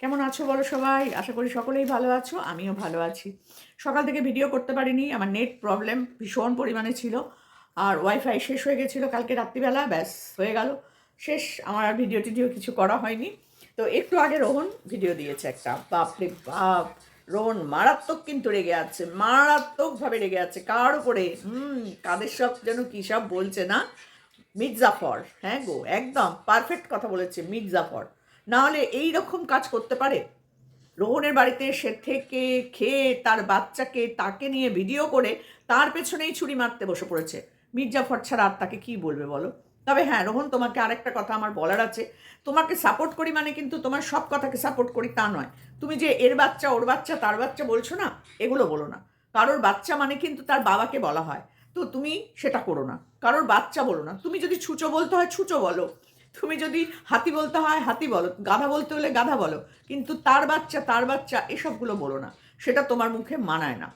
কেমন আছো বলো সবাই? আশা করি সকলেই ভালো আছো, আমিও ভালো আছি। সকাল থেকে ভিডিও করতে পারিনি, আমার নেট প্রবলেম ভীষণ পরিমাণে ছিল। আর ওয়াইফাই শেষ হয়ে গেছিল কালকে রাত্রিবেলা, ব্যাস হয়ে গেল। শেষ, আমার আর ভিডিও টিডিও কিছু করা হয়নি। তো একটু আগে রোহন ভিডিও দিয়েছে একটা। বাপরে বাপ! রোহন মারাত্মক কিন্তু রেগে আছে, মারাত্মকভাবে রেগে আছে, কার উপরে? হুম, কাদের সব যেন কী সব বলছে না? মির্জাফর হ্যাঁ গো, একদম পারফেক্ট কথা বলেছে, মির্জাফর। না হলে এই রকম কাজ করতে পারে। রোহনের বাড়িতে সে থেকে খেয়ে তার বাচ্চাকে তাকে নিয়ে ভিডিও করে তার পেছনেই ছুরি মারতে বসে পড়েছে। মির্জাফর ছাড়া আর তাকে কি বলবে বলো? তবে হ্যাঁ রোহন, তোমাকে আরেকটা কথা আমার বলার আছে। তোমাকে সাপোর্ট করি মানে কিন্তু তোমার সব কথাকে সাপোর্ট করি তা নয়। তুমি যে এর বাচ্চা, ওর বাচ্চা, তার বাচ্চা বলছো না, এগুলো বলো না। কারোর বাচ্চা মানে কিন্তু তার বাবাকে বলা হয়। তো তুমি সেটা করো না। কারোর বাচ্চা বলো না। তুমি যদি ছুঁচো বলতে হয়, ছুঁচো বলো। তুমি যদি হাতি বলতে হয়, হাতি বলো, গাধা বলতে হলে গাধা বলো, কিন্তু তার বাচ্চা তার বাচ্চা, এসবগুলো বলো না। সেটা তোমার মুখে মানায় না।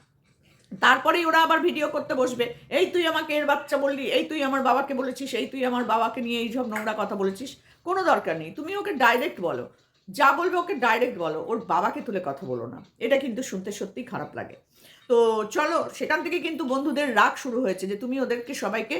তারপরেই ওরা আবার ভিডিও করতে বসবে, এই তুই আমাকে এর বাচ্চা বললি, এই তুই আমার বাবাকে বলেছিস, এই তুই আমার বাবাকে নিয়ে এই সব নোংরা কথা বলেছিস। কোনো দরকার নেই, তুমি ওকে ডাইরেক্ট বলো। যা বলবে ওকে ডাইরেক্ট বলো, ওর বাবাকে তুলে কথা বলো না। এটা কিন্তু শুনতে সত্যিই খারাপ লাগে। তো চলো, সেখান থেকে কিন্তু বন্ধুদের রাগ শুরু হয়েছে যে তুমি ওদেরকে সবাইকে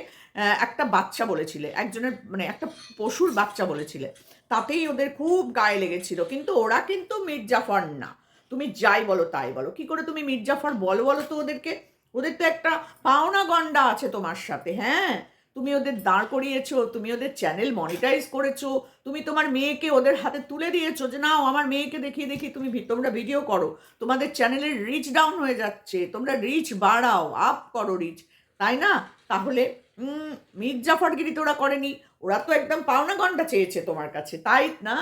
একটা বাচ্চা বলেছিলে, একজনের মানে একটা পশুর বাচ্চা বলেছিলে। তাতেই ওদের খুব গায়ে লেগেছিল, কিন্তু ওরা কিন্তু মির্জাফর না। তুমি যাই বলো, তাই বলো। কি করে তুমি মির্জাফর বলো বলো তো ওদেরকে? ওদের তো একটা পাওনা গন্ডা আছে তোমার সাথে হ্যাঁ? তুমি ওদের দাঁড় করিয়েছো তুমি ওদের চ্যানেল মনিটাইজ করেছ তুমি তোমার মেয়েকে ওদের হাতে তুলে দিয়েছ যে নাও আমার মেয়েকে দেখিয়ে দেখি তুমি তোমরা ভিডিও করো। তোমাদের চ্যানেলের রিচ ডাউন হয়ে যাচ্ছে তোমরা রিচ বাড়াও আপ করো রিচ তাই না? তাহলে উম, মির্জাফরগিরি তো ওরা করেনি। ওরা তো একদম পাওনা ঘণ্টা চেয়েছে তোমার কাছে তাই না?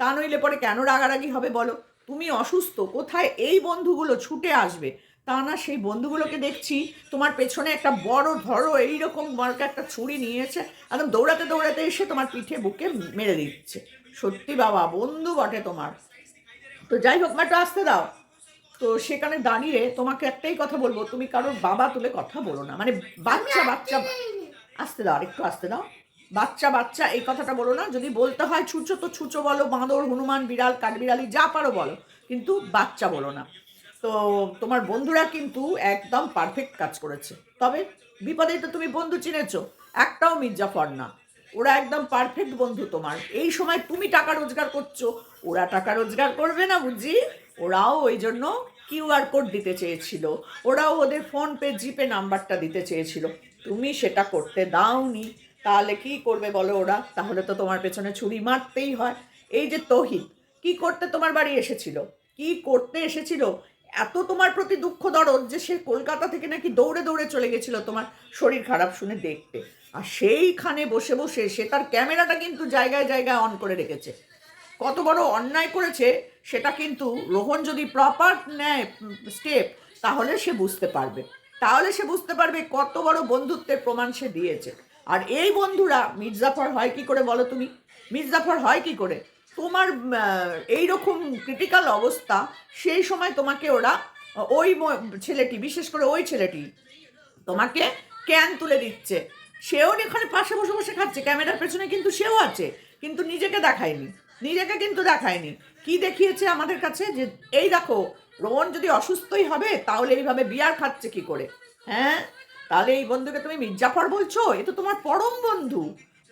তা নইলে পরে কেন রাগারাগি হবে বলো? তুমি অসুস্থ কোথায় এই বন্ধুগুলো ছুটে আসবে? তা না, সেই বন্ধুগুলোকে দেখছি। তোমার পেছনে একটা বড় ধরো এইরকম মার্কা একটা ছুরি নিয়েছে। একদম দৌড়াতে দৌড়াতে এসে তোমার পিঠে বুকে মেরে দিচ্ছে। সত্যি বাবা, বন্ধু বটে তোমার। তো যাই হোক মাটা আসতে দাও। তো সেখানে দাঁড়িয়ে তোমাকে একটাই কথা বলব, তুমি কারোর বাবা তুলে কথা বলো না। মানে বাচ্চা বাচ্চা, আসতে দাও, আরেকটু আসতে দাও। বাচ্চা বাচ্চা, এই কথাটা বলো না। যদি বলতে হয় ছুঁচো তো ছুঁচো বলো, বাঁদর, হনুমান, বিড়াল, কাঠবিড়ালি, যা পারো বলো। কিন্তু বাচ্চা বলো না। তো তোমার বন্ধুরা কিন্তু একদম পারফেক্ট কাজ করেছে। তবে বিপদে তো তুমি বন্ধু চিনেছো, একটাও মির্জাফর না। ওরা একদম পারফেক্ট বন্ধু তোমার। এই সময় তুমি টাকা রোজগার করছ, ওরা টাকা রোজগার করবে না বুঝি? ওরাও ওই জন্য কিউআর কোড দিতে চেয়েছিল। ওরাও ওদের ফোন পে জিপে নাম্বারটা দিতে চেয়েছিল। তুমি সেটা করতে দাওনি, তাহলে কি করবে বলো ওরা? তাহলে তো তোমার পেছনে ছুরি মারতেই হয়। এই যে তহিদ, কি করতে তোমার বাড়ি এসেছিল? কি করতে এসেছিল? এত তোমার প্রতি দুঃখ দরদ যে সে কলকাতা থেকে নাকি দৌড়ে দৌড়ে চলে গেছিল তোমার শরীর খারাপ শুনে দেখতে। আর সেইখানে বসে বসে সে তার ক্যামেরাটা কিন্তু জায়গায় জায়গায় অন করে রেখেছে। কত বড় অন্যায় করেছে, সেটা কিন্তু রোহন যদি প্রপার নেয় স্টেপ তাহলে সে বুঝতে পারবে। তাহলে সে বুঝতে পারবে কত বড় বন্ধুত্বের প্রমাণ সে দিয়েছে। আর এই বন্ধুরা মির্জাফর হয় কি করে বলো তুমি? মির্জাফর হয় কি করে? তোমার এই রকম ক্রিটিক্যাল অবস্থা, সেই সময় তোমাকে ওরা ওই ছেলেটি, বিশেষ করে ওই ছেলেটি, তোমাকে ক্যান তুলে দিচ্ছে। সেও এখানে পাশে বসে বসে খাচ্ছে, ক্যামেরার পেছনে কিন্তু সেও আছে, কিন্তু নিজেকে দেখায়নি, নিজেকে কিন্তু দেখায়নি। কি দেখিয়েছে আমাদের কাছে? যে এই দেখো, রোহন যদি অসুস্থই হবে, তাহলে এইভাবে বিয়ার খাচ্ছে কি করে? হ্যাঁ? তাহলে এই বন্ধুকে তুমি মির্জাফর বলছো? এ তো তোমার পরম বন্ধু।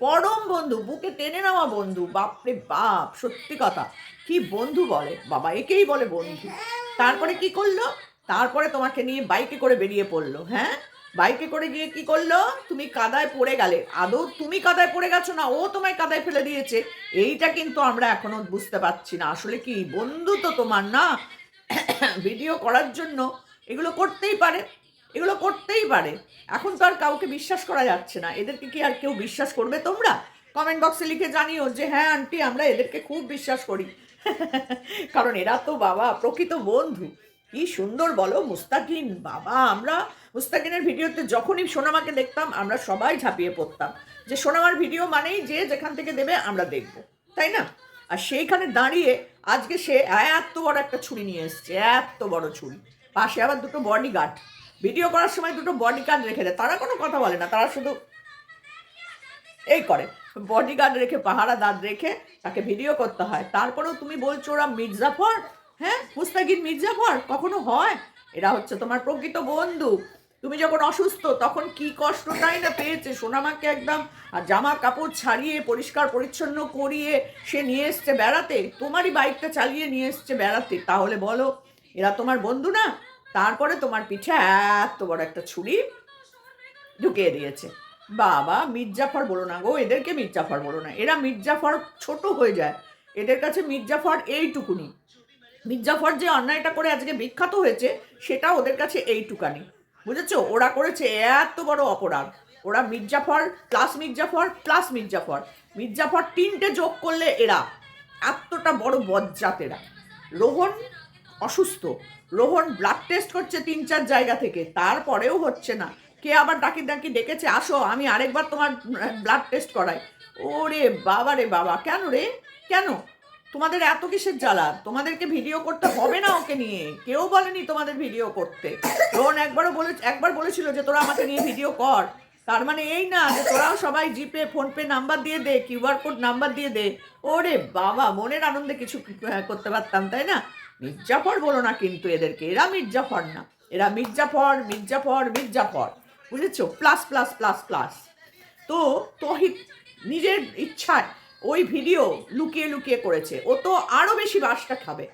পরম বন্ধু, বুকে টেনে নেওয়া বন্ধু, বাপরে বাপ, সত্যি কথা। কি বন্ধু বলে? বাবা একেই বলে বন্ধু। তারপরে কি করল? তারপরে তোমাকে নিয়ে বাইকে করে বেরিয়ে পড়ল হ্যাঁ? বাইকে করে গিয়ে কি করল? তুমি কাদায় পড়ে গেলে। আদৌ তুমি কাদায় পড়ে গেছো না ও তোমায় কাদায় ফেলে দিয়েছে? এইটা কিন্তু আমরা এখনও বুঝতে পারছি না। আসলে কি বন্ধু তো তোমার না? ভিডিও করার জন্য এগুলো করতেই পারে। এগুলো করতেই পারে। এখন তো আর কাউকে বিশ্বাস করা যাচ্ছে না। এদেরকে কি আর কেউ বিশ্বাস করবে তোমরা? কমেন্ট বক্সে লিখে জানিও যে হ্যাঁ আন্টি আমরা এদেরকে খুব বিশ্বাস করি। কারণ এরা তো বাবা প্রকৃত বন্ধু। কি সুন্দর বলো, মুস্তাকিন। বাবা, আমরা মুস্তাকিনের ভিডিওতে যখনই সোনামাকে দেখতাম, আমরা সবাই ঝাঁপিয়ে পড়তাম। যে সোনামার ভিডিও মানেই যে যেখান থেকে দেবে, আমরা দেখব। তাই না? আর সেইখানে দাঁড়িয়ে আজকে সে এত বড় একটা ছুরি নিয়ে এসছে, এত বড় ছুরি। পাশে আবার দুটো বডি গার্ড ভিডিও করার সময় দুটো বডি গার্ড রেখে দেয়। তারা কোনো কথা বলে না, তারা শুধু এই করে। বডিগার্ড রেখে পাহারা দাঁত রেখে তাকে ভিডিও করতে হয়। তারপরেও তুমি বলছো ওরা মির্জাফর? হ্যাঁ? মুস্তাকিন মির্জাফর? কখনো হয়? এরা হচ্ছে তোমার প্রকৃত বন্ধু। তুমি যখন অসুস্থ, তখন কি কষ্টটাই না পেয়েছে? সোনামাকে একদম আর জামা কাপড় ছাড়িয়ে, পরিষ্কার পরিচ্ছন্ন করিয়ে সে নিয়ে এসছে বেড়াতে। তোমারই বাইকটা চালিয়ে নিয়ে এসছে বেড়াতে। তাহলে বলো, এরা তোমার বন্ধু না? তারপরে তোমার পিঠে এত বড় একটা ছুরি ঢুকিয়ে দিয়েছে। বাবা, মির্জাফর বলো না গো, এদেরকে মির্জাফর বলো না। এরা মির্জাফর ছোট হয়ে যায়। এদের কাছে মির্জাফর এইটুকুনি। মির্জাফর যে অন্যায়টা করে আজকে বিখ্যাত হয়েছে, সেটা ওদের কাছে এইটুকানি। বুঝেছ? ওরা করেছে এত বড় অপরাধ। ওরা মির্জাফর প্লাস মির্জাফর প্লাস মির্জাফর। মির্জাফর তিনটে যোগ করলে এরা এতটা বড় বজ্জাত এরা। রোহন অসুস্থ। রোহন ব্লাড টেস্ট করছে তিন চার জায়গা থেকে, তারপরেও হচ্ছে না। কে আবার ডাকি ডাকি ডেকেছে, আসো, আমি আরেকবার তোমার ব্লাড টেস্ট করাই। ওরে বাবা রে বাবা, কেন রে? কেন? তোমাদের এত কিসের জ্বালা? তোমাদেরকে ভিডিও করতে হবে না ওকে নিয়ে। কেউ বলেনি তোমাদের ভিডিও করতে। রোহন একবারও বলে, একবার বলেছিল যে তোরা আমাকে নিয়ে ভিডিও কর। তার মানে এই না যে তোরাও সবাই জিপে, ফোনপে নাম্বার দিয়ে দে কিউআর কোড নাম্বার দিয়ে দে। ওরে বাবা, মনের আনন্দে কিছু করতে পারতাম, তাই না? মির্জাফর বলো না কিন্তু এদেরকে, এরা মির্জাফর না। এরা মির্জাফর মির্জাফর মির্জাফর, বুঝেছ? Plus plus plus plus. তো তহিদ নিজের ইচ্ছায় ওই ভিডিও লুকিয়ে লুকিয়ে করেছে। ও তো আরও বেশি বাসটা খাবে।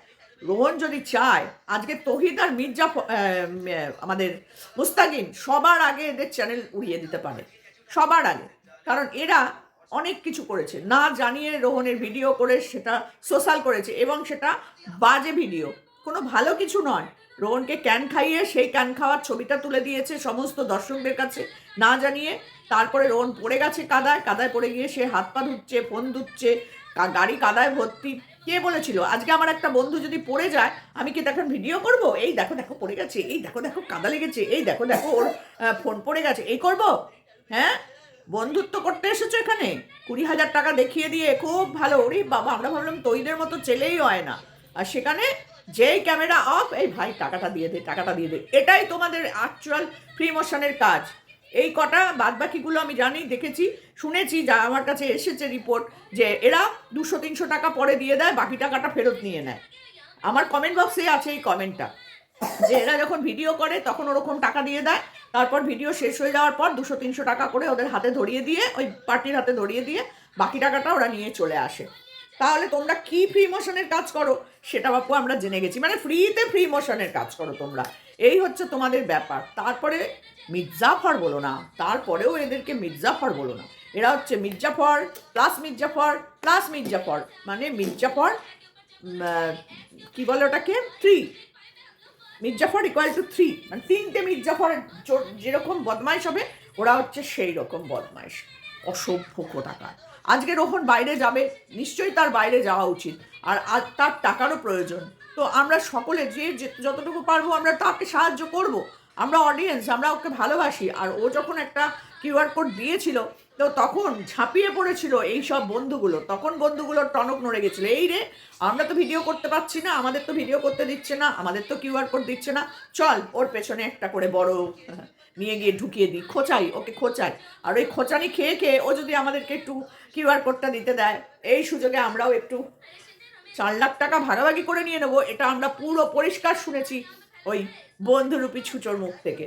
রোহন যদি চায়, আজকে তহিদ আর মির্জা আমাদের মুস্তাকিন সবার আগে এদের চ্যানেল উড়িয়ে দিতে পারে। সবার আগে। কারণ এরা অনেক কিছু করেছে। না জানিয়ে রোহনের ভিডিও করে সেটা সোশ্যাল করেছে এবং সেটা বাজে ভিডিও কোনো ভালো কিছু নয়। রোহনকে ক্যান খাইয়ে সেই ক্যান খাওয়ার ছবিটা তুলে দিয়েছে সমস্ত দর্শকদের কাছে। না জানিয়ে তারপরে রোহন পড়ে গেছে কাদায়। কাদায় পড়ে গিয়ে সে হাত পা ধুচ্ছে, ফোন ধুচ্ছে গাড়ি কাদায় ভর্তি। কে বলেছিল? আজকে আমার একটা বন্ধু যদি পড়ে যায়, আমি কি তখন ভিডিও করব? এই দেখো দেখো, পড়ে গেছে। এই দেখো দেখো, কাদা লেগেছে। এই দেখো দেখো, ওর ফোন পড়ে গেছে। এই করব? হ্যাঁ? বন্ধুত্ব করতে এসেছ এখানে? কুড়ি হাজার টাকা দেখিয়ে দিয়ে খুব ভালো। ওরে বাবা, আমরা ভাবলাম তৈদের মতো চেলেই হয় না। আর সেখানে যেই ক্যামেরা অফ, এই ভাই টাকাটা দিয়ে দে, টাকাটা দিয়ে দে। এটাই তোমাদের অ্যাকচুয়াল ফ্রি মোশনের কাজ। এই কটা বাদ বাকিগুলো আমি জানি, দেখেছি, শুনেছি, যা আমার কাছে এসেছে রিপোর্ট যে এরা দুশো, তিনশো টাকা পরে দিয়ে দেয়, বাকি টাকাটা ফেরত নিয়ে নেয়। আমার কমেন্ট বক্সে আছে এই কমেন্টটা যে এরা যখন ভিডিও করে, তখন ওরকম টাকা দিয়ে দেয় তারপর ভিডিও শেষ হয়ে যাওয়ার পর দুশো, তিনশো টাকা করে ওদের হাতে ধরিয়ে দিয়ে, ওই পার্টির হাতে ধরিয়ে দিয়ে বাকি টাকাটা ওরা নিয়ে চলে আসে। তাহলে তোমরা কি ফ্রি মোশনের কাজ করো? সেটা বাপু আমরা জেনে গেছি। মানে ফ্রিতে ফ্রি মোশনের কাজ করো তোমরা। এই হচ্ছে তোমাদের ব্যাপার। তারপরে মির্জাফর বলো না, তারপরেও এদেরকে মির্জাফর বলো না। এরা হচ্ছে মির্জাফর প্লাস মির্জাফর প্লাস মির্জাফর। মানে মির্জাফর কি বলে ওটাকে? Three Mir Jafar equal to three মানে তিনটে মির্জাফর যেরকম বদমাইশ হবে, ওরা হচ্ছে সেই রকম বদমাইশ। অসভ্য কোথাকার। আজকে রোহন বাইরে যাবে, নিশ্চয়ই তার বাইরে যাওয়া উচিত। আর তার টাকারও প্রয়োজন। তো আমরা সকলে যে- যতটুকু পারব আমরা তাকে সাহায্য করব। আমরা অডিয়েন্স আমরা ওকে ভালোবাসি। আর ও যখন একটা কিউআর কোড দিয়েছিল তো তখন ঝাঁপিয়ে পড়েছিল এই সব বন্ধুগুলো। তখন বন্ধুগুলোর টনক নড়ে গেছিল। এই রে, আমরা তো ভিডিও করতে পারছি না, আমাদের তো ভিডিও করতে দিচ্ছে না, আমাদের তো কিউআর কোড দিচ্ছে না। চল, ওর পেছনে একটা করে বড়, নিয়ে গিয়ে ঢুকিয়ে দিই। খোঁচাই, ওকে খোঁচাই। আর ওই খোঁচানি খেয়ে খেয়ে ও যদি আমাদেরকে একটু কিউআর কোডটা দিতে দেয়, এই সুযোগে আমরাও একটু চার লাখ টাকা ভাগাভাগি করে নিয়ে নেব। এটা আমরা পুরো পরিষ্কার শুনেছি ওই বন্ধুরূপী ছুচোর মুখ থেকে।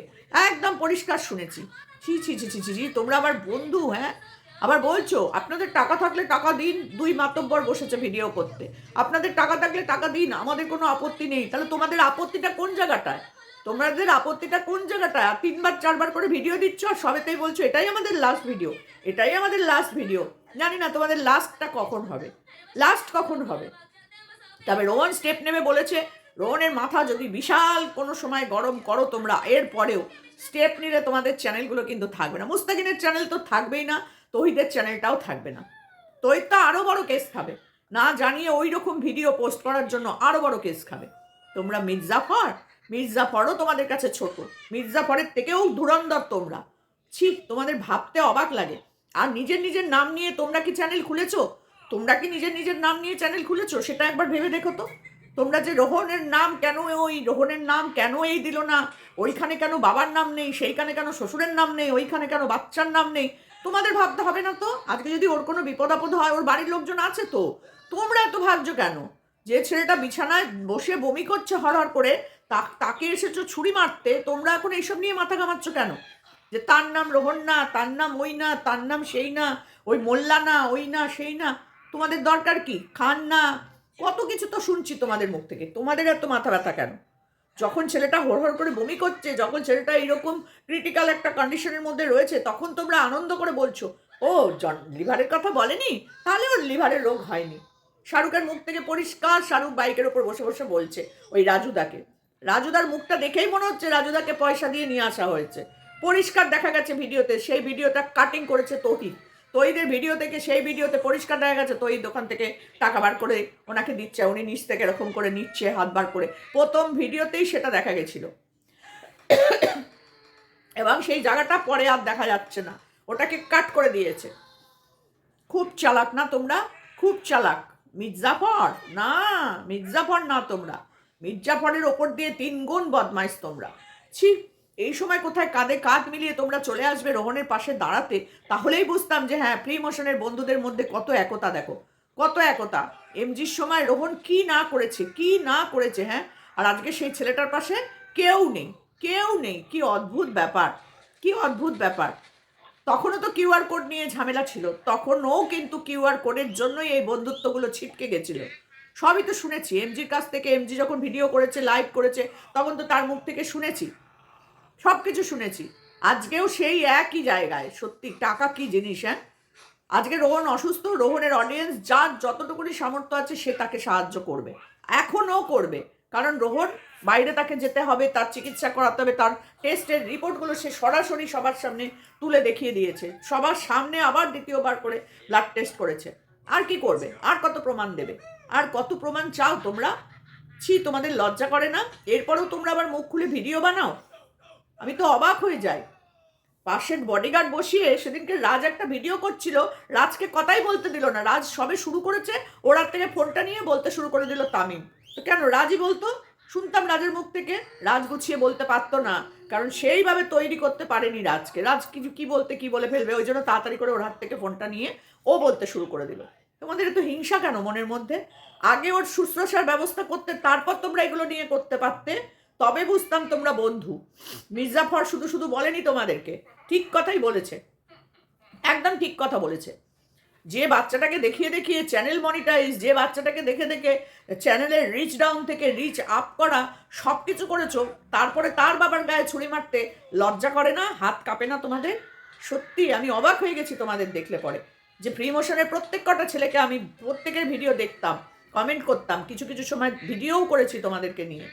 একদম পরিষ্কার শুনেছি। ছি ছি ছি ছি ছি তোমরা আবার বন্ধু হ্যাঁ? আবার বলছো, আপনাদের টাকা থাকলে টাকা দিন, দুই মাতব্বর বসেছে ভিডিও করতে। আপনাদের টাকা থাকলে টাকা দিন, আমাদের কোনো আপত্তি নেই। তাহলে তোমাদের আপত্তিটা কোন জায়গাটায়? তোমাদের আপত্তিটা কোন জায়গাটায়? আর তিনবার, চারবার করে ভিডিও দিচ্ছ, আর সবেতেই বলছো, এটাই আমাদের লাস্ট ভিডিও এটাই আমাদের লাস্ট ভিডিও জানি না তোমাদের লাস্টটা কখন হবে। লাস্ট কখন হবে? তবে রোহন স্টেপ নেবে বলেছে, রোহনের মাথা যদি বিশাল কোনো সময় গরম করো তোমরা এর পরেও স্টেপ নিলে তোমাদের চ্যানেলগুলো কিন্তু থাকবে না। মুস্তাকিনের চ্যানেল তো থাকবেই না, তহিদের চ্যানেলটাও থাকবে না। তহিদ তো আরও বড় কেস খাবে। না জানিয়ে ওই রকম ভিডিও পোস্ট করার জন্য আরও বড় কেস খাবে। তোমরা মির্জাফর, মির্জাফরও তোমাদের কাছে ছোট। মির্জাফরের থেকেও ধুরন্ধর তোমরা। ছি, তোমাদের ভাবতে অবাক লাগে। আর নিজের নিজের নাম নিয়ে তোমরা কি চ্যানেল খুলেছো? তোমরা কি নিজের নিজের নাম নিয়ে চ্যানেল খুলেছো? সেটা একবার ভেবে দেখো তো। তোমরা যে রোহনের নাম কেন ওই রোহনের নাম কেন এই দিল না? ওইখানে কেন বাবার নাম নেই? সেইখানে কেন শ্বশুরের নাম নেই? ওইখানে কেন বাচ্চার নাম নেই? তোমাদের ভাবতে হবে না তো? আজকে যদি ওর কোনো বিপদ আপদ হয়, ওর বাড়ির লোকজন আছে তো? তোমরা এত ভাবছ কেন? যে ছেলেটা বিছানায় বসে বমি করছে হরহর করে তাকে এসেছ ছুরি মারতে, তোমরা এখন এইসব নিয়ে মাথা ঘামাচ্ছ কেন? যে তার নাম রোহন না, তার নাম ওই না, তার নাম সেই না, ওই মোল্লা না, ওই না, সেই না, তোমাদের দরকার কি? খান না কত কিছু তো শুনছি তোমাদের মুখ থেকে। তোমাদের এত মাথা ব্যথা কেন? যখন ছেলেটা হড়হড় করে বমি করছে, যখন ছেলেটা এইরকম ক্রিটিক্যাল একটা কন্ডিশনের মধ্যে রয়েছে, তখন তোমরা আনন্দ করে বলছো, ও, জন লিভারের কথা বলেনি? তাহলে ওর লিভারের রোগ হয়নি। শাহরুখের মুখ থেকে পরিষ্কার শাহরুখ বাইকের ওপর বসে বসে বলছে, ওই রাজুদাকে। রাজুদার মুখটা দেখেই মনে হচ্ছে রাজুদাকে পয়সা দিয়ে নিয়ে আসা হয়েছে। পরিষ্কার দেখা গেছে ভিডিওতে, সেই ভিডিওটা কাটিং করেছে তহি তৈদের ভিডিও থেকে, সেই ভিডিওতে পরিষ্কার দেখা গেছে তৈ দোকান থেকে টাকা বার করে ওনাকে দিচ্ছে, উনি নিচ থেকে এরকম করে নিচ্ছে, হাত বার করে। প্রথম ভিডিওতেই সেটা দেখা গেছিল। এবং সেই জায়গাটা পরে আর দেখা যাচ্ছে না। ওটাকে কাট করে দিয়েছে। খুব চালাক না তোমরা? খুব চালাক। মির্জাফর? না মির্জাফর না তোমরা। মির্জাফরের ওপর দিয়ে তিন গুণ বদমাইশ তোমরা। ছি এই সময় কোথায় কাঁধে কাঁধ মিলিয়ে তোমরা চলে আসবে রোহনের পাশে দাঁড়াতে, তাহলেই বুঝতাম যে হ্যাঁ প্রি মোশনের বন্ধুদের মধ্যে কত একতা দেখো, কত একতা। এমজির সময় রোহন কি না করেছে, কি না করেছে হ্যাঁ? আর আজকে সেই ছেলেটার পাশে কেউ নেই কেউ নেই, কি অদ্ভুত ব্যাপার, কি অদ্ভুত ব্যাপার। তখনও তো কিউআর কোড নিয়ে ঝামেলা ছিল, তখনও কিন্তু কিউআর কোডের জন্যই এই বন্ধুত্বগুলো ছিটকে গেছিল। সবই তো শুনেছি এমজির কাছ থেকে এমজি যখন ভিডিও করেছে লাইভ করেছে, তখন তো তার মুখ থেকে শুনেছি। সব কিছু শুনেছি। আজকেও সেই একই জায়গায়। সত্যি, টাকা কি জিনিস হ্যাঁ? আজকে রোহন অসুস্থ, রোহনের অডিয়েন্স যার যতটুকুনি সামর্থ্য আছে, সে তাকে সাহায্য করবে। এখনও করবে। কারণ রোহন, বাইরে তাকে যেতে হবে, তার চিকিৎসা করাতে হবে, তার টেস্টের রিপোর্টগুলো সে সরাসরি সবার সামনে তুলে দেখিয়ে দিয়েছে। সবার সামনে আবার দ্বিতীয়বার করে ব্লাড টেস্ট করেছে। আর কি করবে? আর কত প্রমাণ দেবে? আর কত প্রমাণ চাও তোমরা? ছি, তোমাদের লজ্জা করে না? এরপরেও তোমরা আবার মুখ খুলে ভিডিও বানাও? আমি তো অবাক হয়ে যাই। পাশের বডিগার্ড বসিয়ে সেদিনকে রাজ একটা ভিডিও করছিল। রাজকে কথাই বলতে দিল না। রাজ সবে শুরু করেছে। ওর থেকে ফোনটা নিয়ে বলতে শুরু করে দিল তামিম। তো কেন, রাজই বলতো? শুনতাম রাজের মুখ থেকে। রাজ গুছিয়ে বলতে পারতো না। কারণ সেইভাবে তৈরি করতে পারেনি রাজকে। রাজ কিছু কি বলতে, কি বলে ফেলবে? ওই জন্য তাড়াতাড়ি করে ওর হাত থেকে ফোনটা নিয়ে ও বলতে শুরু করে দিল। তোমাদের এত হিংসা কেন মনের মধ্যে? আগে ওর শুশ্রূষার ব্যবস্থা করতে, তারপর তোমরা এগুলো নিয়ে করতে পারতে। তবে বুঝতাম তোমরা বন্ধু। মির্জাফর শুধু শুধু বলেনি তোমাদেরকে। ঠিক কথাই বলেছে। একদম ঠিক কথা বলেছে। যে বাচ্চাটাকে দেখিয়ে দেখিয়ে চ্যানেল মনিটাইজ যে বাচ্চাটাকে দেখে দেখে চ্যানেলের রিচ ডাউন থেকে রিচ আপ করা সব কিছু করেছ, তারপরে তার বাবার গায়ে ছুরি মারতে লজ্জা করে না, হাত কাঁপে না তোমাদের? সত্যি, আমি অবাক হয়ে গেছি তোমাদের দেখলে পরে। যে প্রিমোশনের প্রত্যেক কটা ছেলেকে আমি প্রত্যেকের ভিডিও দেখতাম কমেন্ট করতাম, কিছু কিছু সময় ভিডিওও করেছি তোমাদেরকে নিয়ে।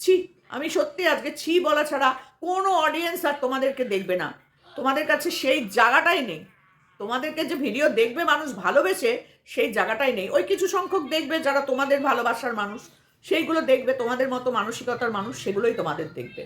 ছি আমি সত্যি আজকে ছি বলা ছাড়া কোনো অডিয়েন্স আর তোমাদেরকে দেখবে না। তোমাদের কাছে সেই জায়গাটাই নেই। তোমাদেরকে যে ভিডিও দেখবে মানুষ ভালোবেসে, সেই জায়গাটাই নেই। ওই কিছু সংখ্যক দেখবে যারা তোমাদের ভালোবাসার মানুষ, সেইগুলো দেখবে, তোমাদের মতো মানসিকতার মানুষ, সেগুলোই তোমাদের দেখবে।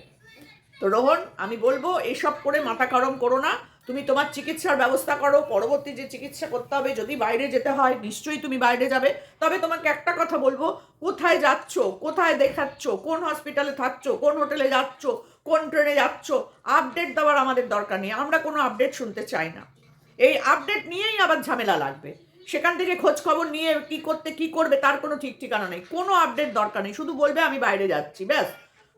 তো রোহন, আমি বলব, এসব করে মাথা গরম করো না। তুমি তোমার চিকিৎসার ব্যবস্থা করো, পরবর্তী যে চিকিৎসা করতে হবে, যদি বাইরে যেতে হয়, নিশ্চয়ই তুমি বাইরে যাবে। তবে তোমাকে একটা কথা বলব, কোথায় যাচ্ছ, কোথায় দেখাচ্ছ, কোন হসপিটালে থাকছ, কোন হোটেলে যাচ্ছ, কোন ট্রেনে যাচ্ছ আপডেট দেওয়ার আমাদের দরকার নেই। আমরা কোনো আপডেট শুনতে চাই না। এই আপডেট নিয়েই আবার ঝামেলা লাগবে। সেখান থেকে খোঁজ খবর নিয়ে কি করতে, কি করবে, তার কোনো ঠিক ঠিকানা নেই। কোনো আপডেট দরকার নেই। শুধু বলবে, আমি বাইরে যাচ্ছি। ব্যাস।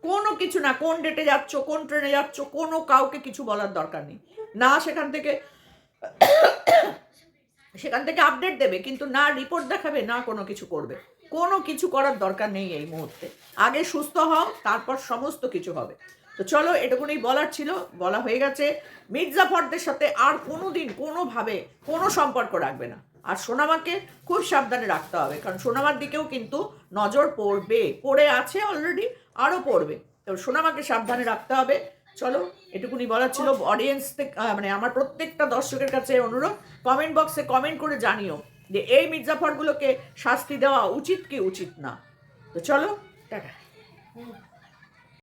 কোনো কিছু না, কোন ডেটে যাচ্ছ, কোন ট্রেনে যাচ্ছ, কোনো কাউকে কিছু বলার দরকার নেই। না সেখান থেকে সেখান থেকে আপডেট দেবে, কিন্তু না রিপোর্ট দেখাবে, না কোনো কিছু করবে। কোনো কিছু করার দরকার নেই এই মুহূর্তে। আগে সুস্থ হও, তারপর সমস্ত কিছু হবে। তো চলো, এটুকুনি বলার ছিল, বলা হয়ে গেছে, মির্জাফরদের সাথে আর কোনো দিন কোনোভাবে কোনো সম্পর্ক রাখবে না। আর সোনামাকে খুব সাবধানে রাখতে হবে, কারণ সোনামার দিকেও কিন্তু নজর পড়বে। পড়ে আছে অলরেডি আরও পড়বে। তো সোনামাকে সাবধানে রাখতে হবে। চলো এটুকুনি বলার ছিল অডিয়েন্স মানে আমার প্রত্যেকটা দর্শকের কাছে অনুরোধ কমেন্ট বক্সে কমেন্ট করে জানিও যে এই মির্জাফরগুলোকে শাস্তি দেওয়া উচিত কি উচিত না। তো চলো, টাটা।